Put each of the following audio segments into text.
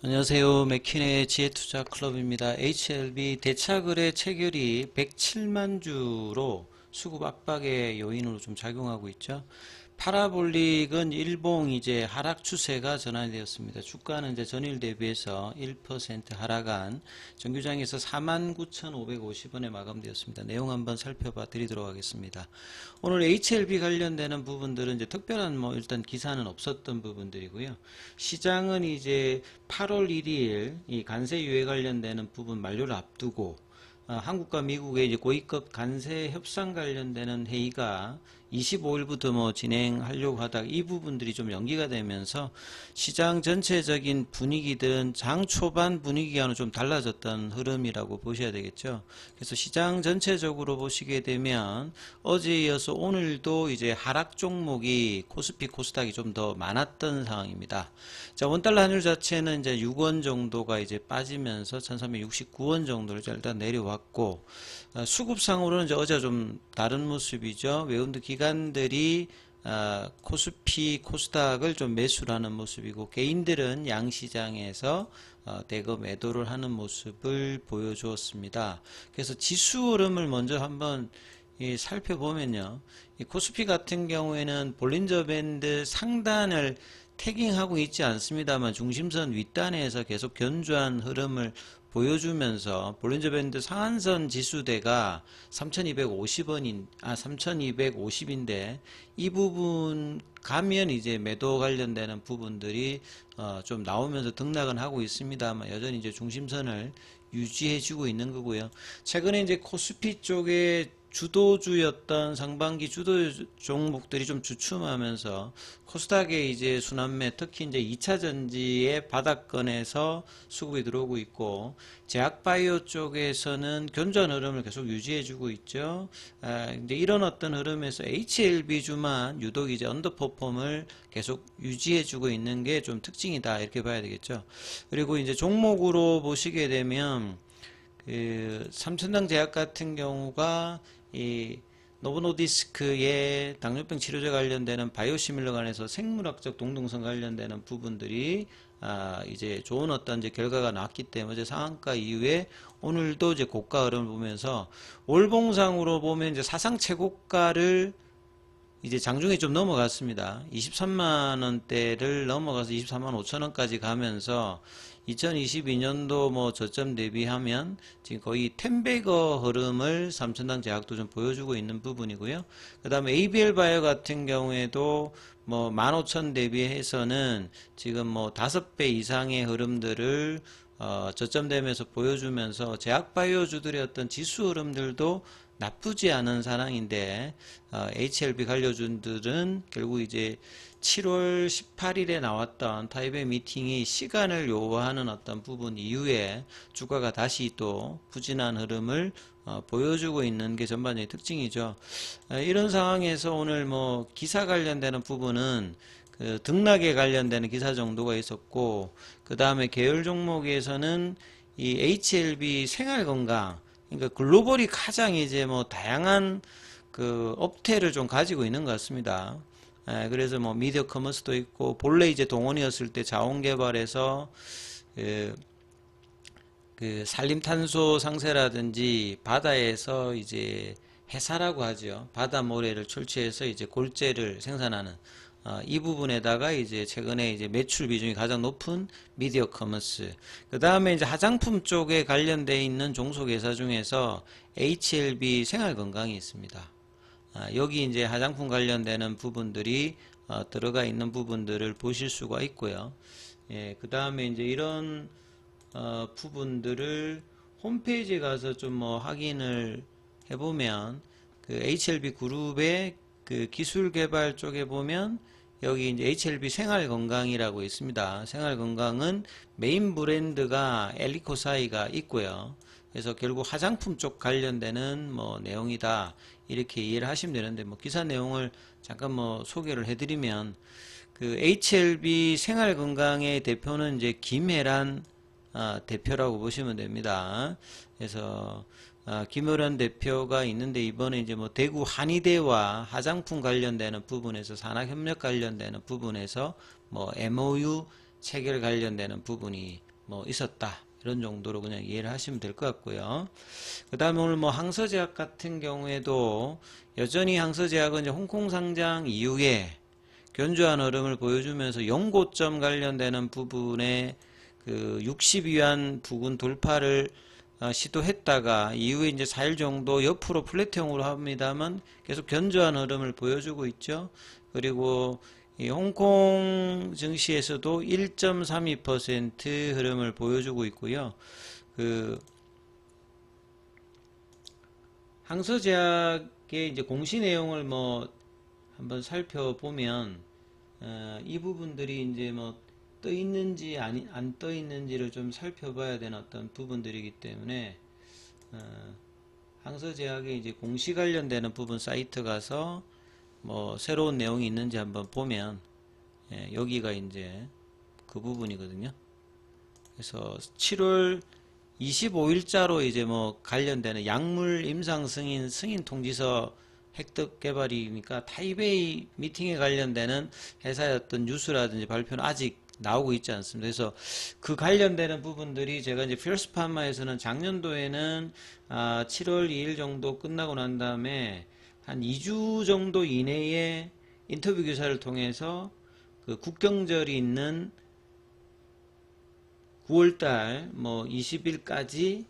안녕하세요. 맥킨의 지혜투자 클럽입니다. HLB 대차거래 체결이 107만 주로 수급 압박의 요인으로 좀 작용하고 있죠. 파라볼릭은 일봉 이제 하락 추세가 전환되었습니다. 주가는 이제 전일 대비해서 1% 하락한 정규장에서 49,550원에 마감되었습니다. 내용 한번 살펴봐 드리도록 하겠습니다. 오늘 HLB 관련되는 부분들은 이제 특별한 뭐 일단 기사는 없었던 부분들이고요. 시장은 이제 8월 1일 이 관세 유예 관련되는 부분 만료를 앞두고 어, 한국과 미국의 이제 고위급 관세 협상 관련되는 회의가 25일부터 뭐 진행하려고 하다가 이 부분들이 좀 연기가 되면서 시장 전체적인 분위기들은 장 초반 분위기와는 좀 달라졌던 흐름이라고 보셔야 되겠죠. 그래서 시장 전체적으로 보시게 되면 어제 이어서 오늘도 이제 하락 종목이 코스피 코스닥이 좀 더 많았던 상황입니다. 자, 원달러 환율 자체는 이제 6원 정도가 이제 빠지면서 1369원 정도를 일단 내려왔고 어, 수급상으로는 이제 어제 좀 다른 모습이죠. 외운드 기 관들이 어, 코스피, 코스닥을 좀 매수를 하는 모습이고 개인들은 양시장에서 어, 대거 매도를 하는 모습을 보여주었습니다. 그래서 지수 흐름을 먼저 한번 이 살펴보면요. 이 코스피 같은 경우에는 볼린저 밴드 상단을 태깅하고 있지 않습니다만 중심선 윗단에서 계속 견주한 흐름을 보여주면서 볼린저 밴드 상한선 지수대가 3250원인 아 3250인데 이 부분 가면 이제 매도 관련되는 부분들이 어, 좀 나오면서 등락은 하고 있습니다만 여전히 이제 중심선을 유지해 주고 있는 거고요. 최근에 이제 코스피 쪽에 주도주였던 상반기 주도 종목들이 좀 주춤하면서 코스닥의 이제 순환매 특히 이제 2차 전지의 바닥권에서 수급이 들어오고 있고 제약바이오 쪽에서는 견조한 흐름을 계속 유지해주고 있죠. 아, 이제 이런 어떤 흐름에서 HLB주만 유독 이제 언더퍼폼을 계속 유지해주고 있는 게 좀 특징이다 이렇게 봐야 되겠죠. 그리고 이제 종목으로 보시게 되면 그 삼천당 제약 같은 경우가 이 노보노디스크의 당뇨병 치료제 관련되는 바이오시밀러 간에서 생물학적 동등성 관련되는 부분들이 아 이제 좋은 어떤 이제 결과가 나왔기 때문에 이제 상한가 이후에 오늘도 이제 고가 흐름을 보면서 월봉상으로 보면 이제 사상 최고가를 이제 장중에 좀 넘어갔습니다. 23만 원대를 넘어가서 23만 5천 원까지 가면서 2022년도 뭐 저점 대비하면 지금 거의 10배거 흐름을 삼천당 제약도 좀 보여주고 있는 부분이고요. 그 다음에 ABL 바이오 같은 경우에도 뭐 15,000 대비해서는 지금 뭐 5배 이상의 흐름들을 어, 저점되면서 보여주면서 제약바이오주들의 어떤 지수 흐름들도 나쁘지 않은 상황인데 어, HLB 관료준들은 결국 이제 7월 18일에 나왔던 타이베 미팅이 시간을 요구하는 어떤 부분 이후에 주가가 다시 또 부진한 흐름을 어, 보여주고 있는 게 전반적인 특징이죠. 어, 이런 상황에서 오늘 뭐 기사 관련되는 부분은 그 등락에 관련되는 기사 정도가 있었고 그 다음에 계열 종목에서는 이 HLB 생활건강 그러니까 글로벌이 가장 이제 뭐 다양한 그 업태를 좀 가지고 있는 것 같습니다. 에, 그래서 뭐 미디어 커머스도 있고 본래 이제 동원이었을 때 자원 개발에서 그, 그 산림탄소 상세라든지 바다에서 이제 해사라고 하죠. 바다 모래를 출처해서 이제 골재를 생산하는 어, 이 부분에다가 이제 최근에 이제 매출 비중이 가장 높은 미디어 커머스. 그 다음에 이제 화장품 쪽에 관련돼 있는 종속회사 중에서 HLB 생활건강이 있습니다. 아, 여기 이제 화장품 관련되는 부분들이 어, 들어가 있는 부분들을 보실 수가 있고요. 예, 그 다음에 이제 이런 어, 부분들을 홈페이지에 가서 좀 뭐 확인을 해보면 그 HLB 그룹의 그 기술 개발 쪽에 보면 여기 이제 HLB 생활 건강이라고 있습니다. 생활 건강은 메인 브랜드가 엘리코사이가 있고요. 그래서 결국 화장품 쪽 관련되는 뭐 내용이다 이렇게 이해를 하시면 되는데 뭐 기사 내용을 잠깐 뭐 소개를 해드리면 그 HLB 생활 건강의 대표는 이제 김혜란 아, 대표라고 보시면 됩니다. 그래서 아, 김효란 대표가 있는데 이번에 이제 뭐 대구 한의대와 화장품 관련되는 부분에서 산학 협력 관련되는 부분에서 뭐 MOU 체결 관련되는 부분이 뭐 있었다. 이런 정도로 그냥 이해를 하시면 될 것 같고요. 그 다음에 오늘 뭐 항서제약 같은 경우에도 여전히 항서제약은 이제 홍콩 상장 이후에 견조한 흐름을 보여주면서 연고점 관련되는 부분에 그 60위안 부근 돌파를 어, 시도했다가 이후에 이제 4일 정도 옆으로 플랫형으로 합니다만 계속 견조한 흐름을 보여주고 있죠. 그리고 이 홍콩 증시에서도 1.32% 흐름을 보여주고 있고요. 그 항서제약의 이제 공시 내용을 뭐 한번 살펴보면 어, 이 부분들이 이제 뭐 떠 있는지 안 떠 있는지를 좀 살펴봐야 되는 어떤 부분들이기 때문에 어, 항서제약의 이제 공시 관련되는 부분 사이트 가서 뭐 새로운 내용이 있는지 한번 보면 예, 여기가 이제 그 부분이거든요. 그래서 7월 25일자로 이제 뭐 관련되는 약물 임상 승인 승인 통지서 획득 개발이니까 타이베이 미팅에 관련되는 회사의 어떤 뉴스라든지 발표는 아직 나오고 있지 않습니다. 그래서 그 관련되는 부분들이 제가 이제 필스 파마에서는 작년도에는 아 7월 2일 정도 끝나고 난 다음에 한 2주 정도 이내에 인터뷰 기사를 통해서 그 국경절이 있는 9월달 뭐 20일까지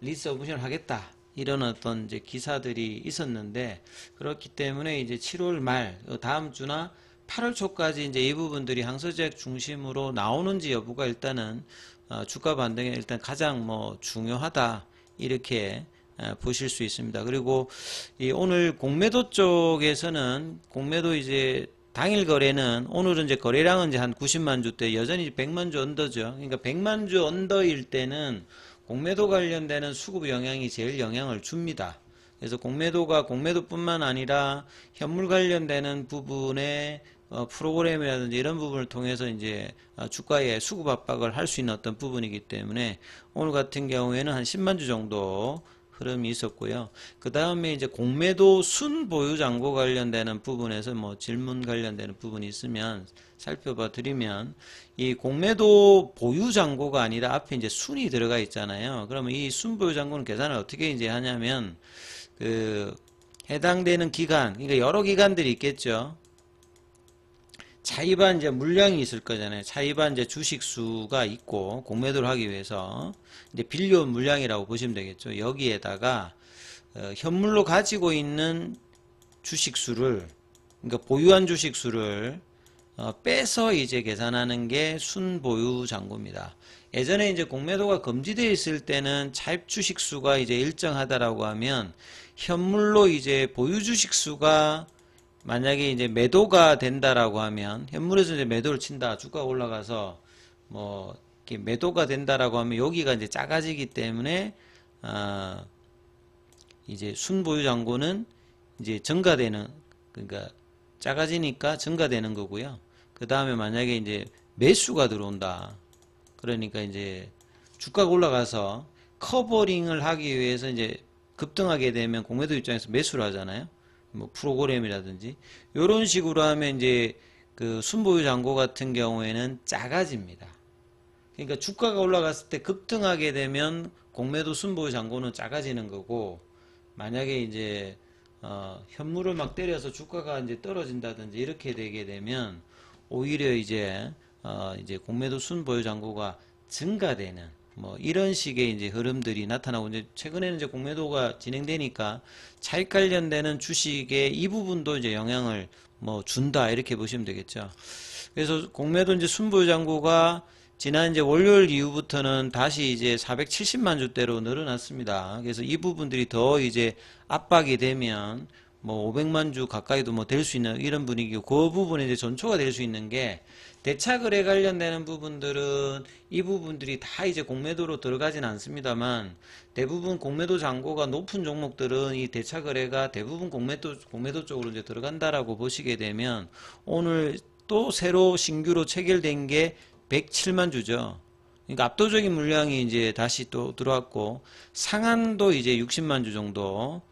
리스 오브션을 하겠다. 이런 어떤 이제 기사들이 있었는데 그렇기 때문에 이제 7월 말 어, 다음 주나 8월 초까지 이제 이 부분들이 항서제약 중심으로 나오는지 여부가 일단은 어, 주가 반등에 일단 가장 뭐 중요하다 이렇게 어, 보실 수 있습니다. 그리고 이 오늘 공매도 쪽에서는 공매도 이제 당일 거래는 오늘은 이제 거래량은 이제 한 90만 주대 여전히 100만 주 언더죠. 그러니까 100만 주 언더일 때는 공매도 관련되는 수급 영향이 제일 영향을 줍니다. 그래서 공매도가 공매도뿐만 아니라 현물 관련되는 부분에 어, 프로그램이라든지 이런 부분을 통해서 이제 어, 주가의 수급 압박을 할 수 있는 어떤 부분이기 때문에 오늘 같은 경우에는 한 10만 주 정도 흐름이 있었고요. 그 다음에 이제 공매도 순보유 잔고 관련되는 부분에서 뭐 질문 관련되는 부분이 있으면 살펴봐 드리면 이 공매도 보유 잔고가 아니라 앞에 이제 순이 들어가 있잖아요. 그러면 이 순보유 잔고는 계산을 어떻게 이제 하냐면 그 해당되는 기간, 그러니까 여러 기간들이 있겠죠. 차입한 이제 물량이 있을 거잖아요. 차입한 이제 주식 수가 있고 공매도를 하기 위해서 이제 빌려온 물량이라고 보시면 되겠죠. 여기에다가 어, 현물로 가지고 있는 주식 수를 그러니까 보유한 주식 수를 어, 빼서 이제 계산하는 게 순보유 잔고입니다. 예전에 이제 공매도가 금지되어 있을 때는 차입 주식 수가 이제 일정하다라고 하면 현물로 이제 보유 주식 수가 만약에 이제 매도가 된다라고 하면 현물에서 이제 매도를 친다 주가가 올라가서 뭐 이렇게 매도가 된다라고 하면 여기가 이제 작아지기 때문에 아 이제 순보유 잔고는 이제 증가되는 그러니까 작아지니까 증가되는 거고요. 그 다음에 만약에 이제 매수가 들어온다. 그러니까 이제 주가가 올라가서 커버링을 하기 위해서 이제 급등하게 되면 공매도 입장에서 매수를 하잖아요. 뭐 프로그램이라든지 이런 식으로 하면 이제 그 순보유 잔고 같은 경우에는 작아집니다. 그러니까 주가가 올라갔을 때 급등하게 되면 공매도 순보유 잔고는 작아지는 거고 만약에 이제 어, 현물을 막 때려서 주가가 이제 떨어진다든지 이렇게 되게 되면 오히려 이제 어, 이제 공매도 순보유 잔고가 증가되는 뭐 이런 식의 이제 흐름들이 나타나고 이제 최근에는 이제 공매도가 진행되니까 차익 관련되는 주식의 이 부분도 이제 영향을 뭐 준다 이렇게 보시면 되겠죠. 그래서 공매도 이제 순보유 잔고가 지난 이제 월요일 이후부터는 다시 이제 470만 주대로 늘어났습니다. 그래서 이 부분들이 더 이제 압박이 되면 뭐 500만 주 가까이도 뭐 될 수 있는 이런 분위기고 그 부분에 이제 전초가 될 수 있는 게 대차 거래 관련되는 부분들은 이 부분들이 다 이제 공매도로 들어가진 않습니다만 대부분 공매도 잔고가 높은 종목들은 이 대차 거래가 대부분 공매도 공매도 쪽으로 이제 들어간다라고 보시게 되면 오늘 또 새로 신규로 체결된 게 107만 주죠. 그러니까 압도적인 물량이 이제 다시 또 들어왔고 상한도 이제 60만 주 정도 예,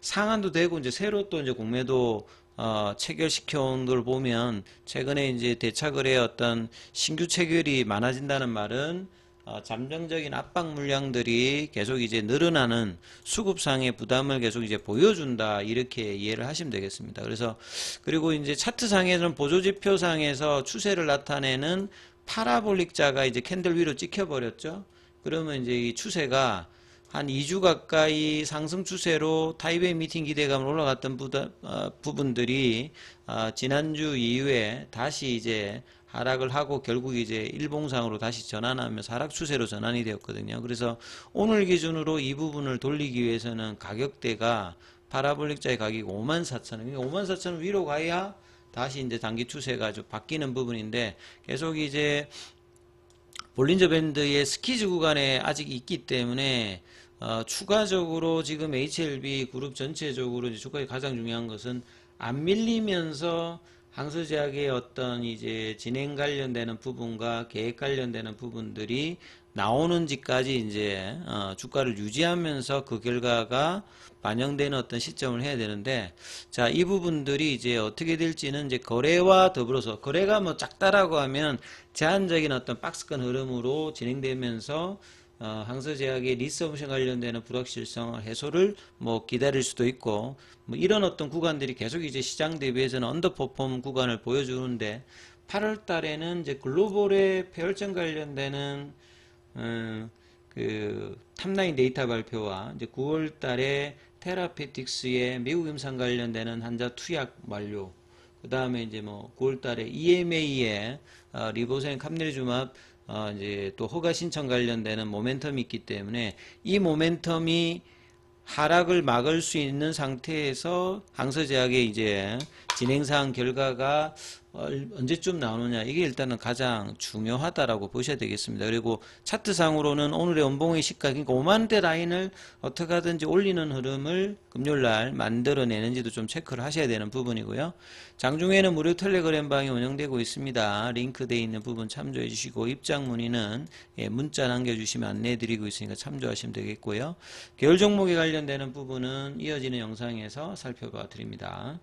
상한도 되고 이제 새로 또 이제 공매도 어, 체결시켜 온 걸 보면 최근에 이제 대차 거래의 어떤 신규 체결이 많아진다는 말은 어, 잠정적인 압박 물량들이 계속 이제 늘어나는 수급상의 부담을 계속 이제 보여준다 이렇게 이해를 하시면 되겠습니다. 그래서 그리고 이제 차트상에서는 보조지표상에서 추세를 나타내는 파라볼릭자가 이제 캔들 위로 찍혀버렸죠. 그러면 이제 이 추세가 한 2주 가까이 상승 추세로 타이베이 미팅 기대감을 올라갔던 부다, 어, 부분들이 어, 지난주 이후에 다시 이제 하락을 하고 결국 이제 일봉상으로 다시 전환하면서 하락 추세로 전환이 되었거든요. 그래서 오늘 기준으로 이 부분을 돌리기 위해서는 가격대가 파라볼릭자의 가격이 54,000원, 54,000원 위로 가야 다시 이제 단기 추세가 좀 바뀌는 부분인데 계속 이제 볼린저 밴드의 스키즈 구간에 아직 있기 때문에 어, 추가적으로 지금 HLB 그룹 전체적으로 이제 주가의 가장 중요한 것은 안 밀리면서 항서제약의 어떤 이제 진행 관련되는 부분과 계획 관련되는 부분들이 나오는지까지 이제 어, 주가를 유지하면서 그 결과가 반영되는 어떤 시점을 해야 되는데 자 이 부분들이 이제 어떻게 될지는 이제 거래와 더불어서 거래가 뭐 작다라고 하면 제한적인 어떤 박스권 흐름으로 진행되면서 어, 항서제약의 리서브션 관련되는 불확실성 해소를 뭐 기다릴 수도 있고 뭐 이런 어떤 구간들이 계속 이제 시장 대비해서는 언더퍼폼 구간을 보여주는데 8월 달에는 이제 글로벌의 폐혈증 관련되는 음, 그 탑라인 데이터 발표와 이제 9월 달에 테라페틱스의 미국 임상 관련되는 환자 투약 완료 그 다음에 이제 뭐 9월 달에 EMA의 어, 리보센 캄네리주맙 어, 이제 또 허가 신청 관련되는 모멘텀이 있기 때문에 이 모멘텀이 하락을 막을 수 있는 상태에서 항서제약의 이제 진행사항 결과가 얼- 언제쯤 나오느냐 이게 일단은 가장 중요하다라고 보셔야 되겠습니다. 그리고 차트상으로는 오늘의 원봉의 시가 그러니까 5만대 라인을 어떻게 하든지 올리는 흐름을 금요일날 만들어내는지도 좀 체크를 하셔야 되는 부분이고요. 장중에는 무료 텔레그램 방이 운영되고 있습니다. 링크되어 있는 부분 참조해 주시고 입장 문의는 예, 문자 남겨주시면 안내해 드리고 있으니까 참조하시면 되겠고요. 계열 종목에 관련되는 부분은 이어지는 영상에서 살펴봐 드립니다.